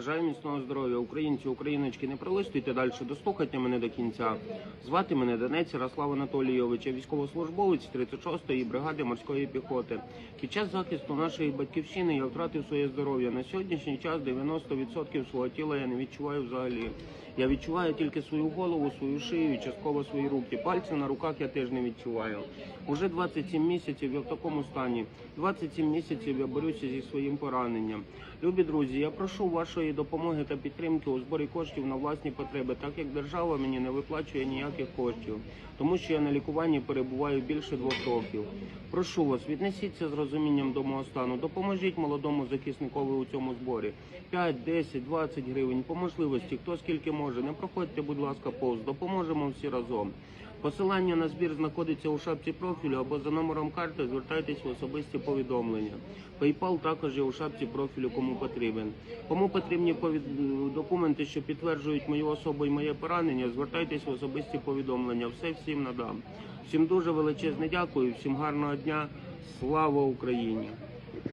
Бажаю міцного здоров'я, українці, україночки, не пролистуйте далі, дослухайте мене до кінця. Звати мене Донець Ярослав Анатолійович, я військовослужбовець 36-ї бригади морської піхоти. Під час захисту нашої батьківщини я втратив своє здоров'я. На сьогоднішній час 90% свого тіла я не відчуваю взагалі. Я відчуваю тільки свою голову, свою шию, частково свої руки. Пальці на руках я теж не відчуваю. Уже 27 місяців я в такому стані. 27 місяців я борюся зі своїм пораненням. Любі друзі, я прошу вашої допомоги та підтримки у зборі коштів на власні потреби, так як держава мені не виплачує ніяких коштів, тому що я на лікуванні перебуваю більше двох років. Прошу вас, віднесіться з розумінням до мого стану, допоможіть молодому захисникові у цьому зборі. 5, 10, 20 гривень по можливості, хто скільки може. Не проходьте, будь ласка, повз, допоможемо всі разом. Посилання на збір знаходиться у шапці профілю або за номером карти звертайтесь в особисті повідомлення. PayPal також є у шапці профілю, кому потрібен. Кому потрібні повід- документи, що підтверджують мою особу і моє поранення, звертайтесь в особисті повідомлення. Все всім надам. Всім дуже величезне дякую, всім гарного дня. Слава Україні!